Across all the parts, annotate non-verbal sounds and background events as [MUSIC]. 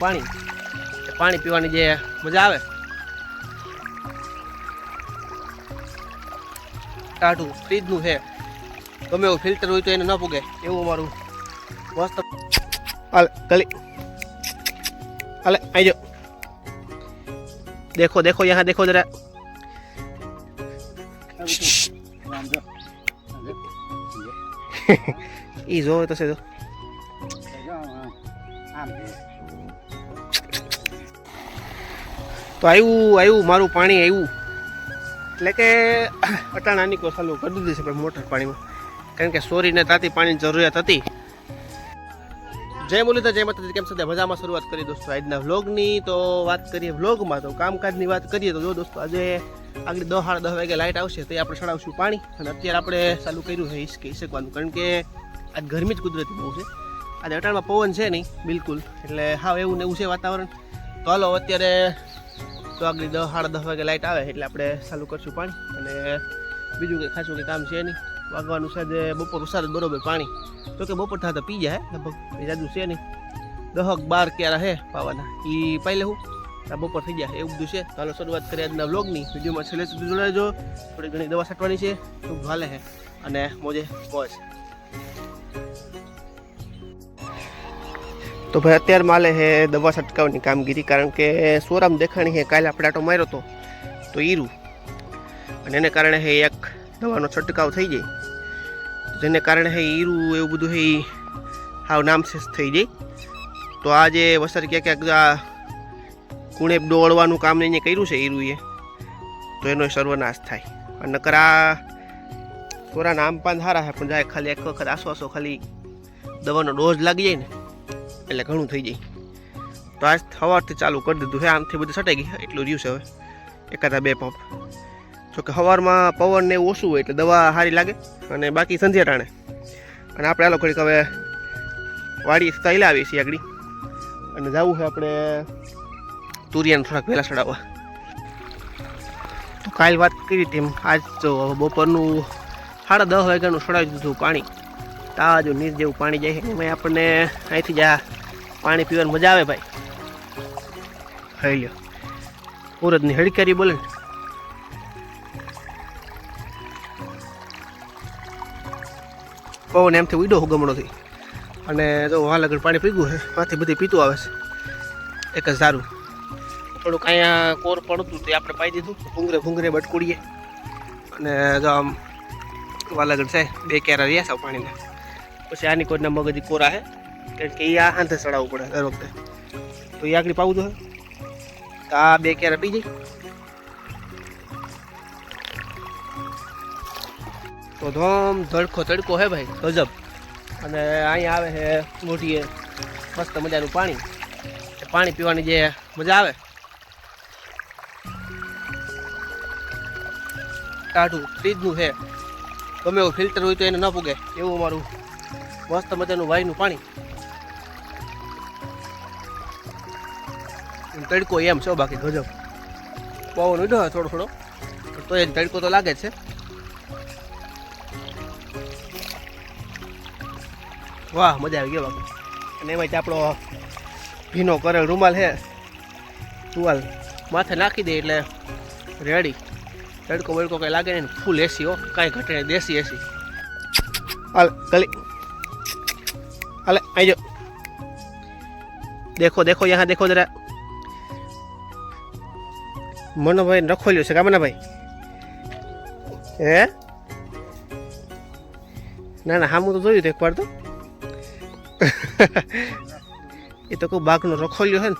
પાણી. પાણી પીવાની જે મજા આવે. ટાઢું ફ્રીજનું છે. ગમે એવું ફિલ્ટર હોય તો એને ન પૂગે. એવું અમારું મસ્ત. હાલ ગલી હાલે આવી જાઓ. દેખો દેખો યહાં દેખો જરા. એ [LAUGHS] જોવે તો છે તો તો આવ્યું આવ્યું મારું પાણી આવ્યું એટલે કે, અટાણાની કો ચાલુ કરી દીધી છે પણ મોટર પાણીમાં. કારણ કે સોરીને તાતી પાણીની જરૂરિયાત હતી. જય મુરલીધર, જય માતાજી, કેમ છે મજામાં શરૂઆત કરી દોસ્તો આજના વ્લોગની. તો વાત કરીએ વ્લોગમાં, તો કામકાજની વાત કરીએ તો જો દોસ્તો, આજે આગળ દસ સાડા દસ વાગે લાઇટ આવશે, તો આપણે ચડાવશું પાણી. અને અત્યારે આપણે ચાલુ કર્યું છે ઈસકે, ઈસકવાનું. કારણ કે આજ ગરમી જ કુદરતી બહુ છે. આજે અટાણમાં પવન છે નહીં, બિલકુલ. એટલે હાવ એવું ને એવું છે વાતાવરણ. તો હાલો, અત્યારે તો આગળ દસ સાડા દસ વાગે લાઇટ આવે એટલે આપણે ચાલુ કરશું પાણી અને બીજું કંઈ ખાસું કંઈ કામ છે નહીં. વાગવાનું છે જે બપોર વરસાદ બરોબર પાણી. તો કે બપોર થતા પી જાય લગભગ જાજુ છે નહીં. દહક બાર ક્યારે હે પાવાના? એ પાઈ લેવું. બપોર થઈ જાય, એવું બધું છે. તો હાલો શરૂઆત કરીએ આજના વ્લોગની. વિડીયોમાં છેલ્લે સુધી જોડાજો. થોડી ઘણી દવા છાંટવાની છે. ખૂબ ભાલે હે. અને મોજે મોજ તો ભાઈ અત્યારે માલે હે દવા છંટકાવની કામગીરી, કારણ કે સોરામ દેખાણી હે, કાલે આપણે માર્યો હતો તો ઈરું અને એને કારણે હે એક દવાનો છંટકાવ થઈ જાય. જેને કારણે હે ઈરું એવું બધું હે હાવ નામશેષ થઈ જાય. તો આ જે વસર ક્યાંક ક્યાંક કુણે દોડવાનું કામ ને કર્યું છે ઈરુએ તો એનો સર્વનાશ થાય. અને નકર આ થોડા આમ પાન સારા છે પણ જાય ખાલી એક વખત આસો આસો ખાલી દવાનો ડોઝ લાગી જાય ને. એટલે ઘણું થઈ જાય. તો આજ સવારથી ચાલુ કરી દીધું છે. આમથી બધું સટાઈ ગઈ એટલું રહ્યું છે હવે. એકાદા બે પંપ. જોકે સવારમાં પવન ને ઓછું હોય એટલે દવા સારી લાગે અને બાકી સંધ્યા ટાણે. અને આપણે આ લોકો હવે વાડી સ્ટાઈલ આવીએ છીએ આગળ. અને જવું છે આપણે તુરિયાને થોડાક વહેલા ચડાવવા. તો કાલ વાત કરી તેમ આજ તો બપોરનું સાડા દસ વાગ્યાનું ચડાવી દીધું પાણી. તાજું નીર જેવું પાણી જાય એમાં આપણને અહીંથી જ આ પાણી પીવાની મજા આવે ભાઈ. હઈ લ્યો. ઉરદની હડકારી બોલે ને. પવન એમથી ઉડો હુગમણોથી અને જો આગળ પાણી પીગું છે માથી બધી પીતું આવે છે. એક જ સારું થોડુંક અહીંયા કોર પડતું તે આપણે પાઈ દીધું. ભૂંગરે ભૂંગરે બટકુડીએ. અને જો આમ વાલાગઢ છે બે કેરા રહ્યા છે પાણીના. પછી આની કોઈના મગજ કોરા છે કારણ કે એ આ હાથે ચડાવવું પડે દર વખતે. તો એ આગળ પાવું જોઈએ તો આ બે કેરા પી જાય? તો ધોમ ધડકો તડકો હે ભાઈ, ગજબ. અને અહીંયા આવે છે મોટીએ મસ્ત મજાનું પાણી. પાણી પીવાની જે મજા આવે. ટાઢું ફ્રીજનું છે ગમે એવું ફિલ્ટર હોય તો એને ન પૂગે. એવું અમારું મસ્ત મજાનું વાયનું પાણી. તડકો એમ છો બાકી ગજબ. પવન ઉડ્યો થોડો થોડો તો એ તડકો તો લાગે છે. વાહ, મજા આવી ગયો બાકી. અને એમાં આપણો ભીનો કરેલ રૂમાલ છે. ટુવાલ માથે નાખી દે એટલે રેડી તડકો બડકો કંઈ લાગે નહીં ફૂલ એસી હો. કાંઈ ઘટે દેશી એસી. હાલ, ગલી હાલે देखो देखो દેખો દેખો जरा દેખો જરા મનોભાઈ રખોલ્યો છે કામના ભાઈ હે ના ના હા હું તો જોયું હતું એકવાર તો એ તો કોઈ બાઘનો રખોલ્યો છે ને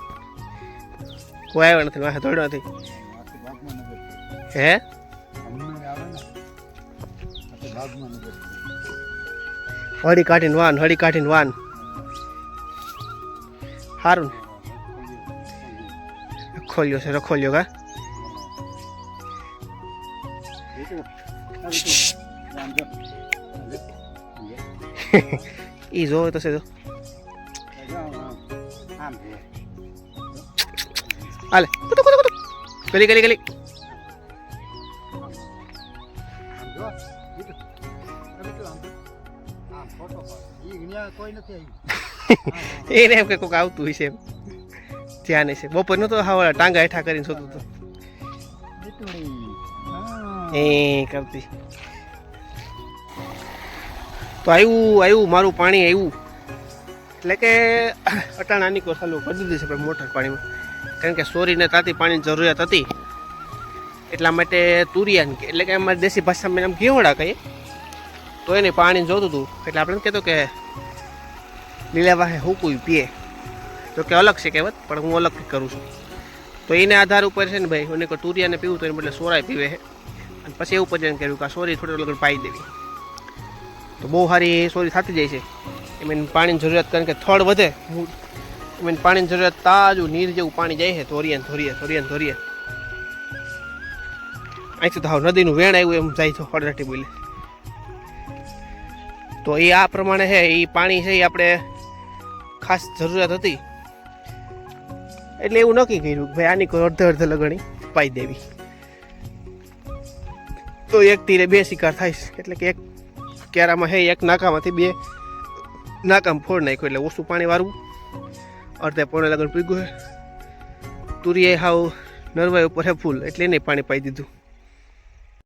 કોઈ આવ્યો નથી માથે દોડ્યો નથી હે હળી કાઢીને વાન હળી કાઢીને વાન સારું ને રખોલ્યો છે રખોલ્યો કા ઈ જોવે તો છે જો હાલે કુટુ કુટુ કુટુ ગલી ગલી ગલી [LAUGHS] એને એમ કે કોઈક આવતું હશે એમ. ધ્યાન છે બપોર નતો હા ટાંગા હેઠા કરીને શોધું હતું. એ કરતી. તો આવ્યું આવ્યું મારું પાણી આવ્યું એટલે કે અટાણાની કોસાલું કરી દીધી છે પણ મોટર પાણીમાં. કારણ કે સોરીને તાતી પાણીની જરૂરિયાત હતી. એટલા માટે તુરિયાન એટલે કે અમારી દેશી ભાષામાં આમ ઘેવડા કહીએ. તો એને પાણી જોતું હતું. એટલે આપણે એમ કહેતો કે લીલા વાહે હુકું પીએ. તો કે અલગ છે કહેવત, પણ હું અલગ કરું છું. તો એને આધાર ઉપર છે ને ભાઈ મને કોઈ તુરિયાને પીવું તો એને બદલે સોરાય પીવે છે. અને પછી એવું પછી કર્યું કે આ સોરી થોડી લગન પાઈ દેવી. તો બહુ સારી સોરી થતી જાય છે. એમ એને પાણીની જરૂરિયાત કારણ કે થળ વધે. એમ એને પાણીની જરૂરિયાત તાજું નીર જેવું પાણી જાય છે, ધોરીએ ને ધોરીએ ધોરીએ ને ધોરીએ. અહીંથી તો હાવ નદીનું વેણ આવ્યું, એમ જાય છે હળરાટી બોલે. તો એ આ પ્રમાણે છે, એ પાણી છે, એ આપણે ખાસ જરૂરિયાત હતી. એટલે એવું નક્કી કર્યું કે ભાઈ આની કોઈ અડધે અડધે લગણી પાઈ દેવી. તો એક તીરે બે શિકાર થાય એટલે કે એક કેરામાં હે, એક નાકામાંથી બે નાકામાં ફોડ નાખ્યું એટલે ઓછું પાણી વાળવું. અડધે પોણે લગણ પીગું તુરીએ હાવ નરવાઈ ઉપર હે ફૂલ, એટલે એને પાણી પાઈ દીધું.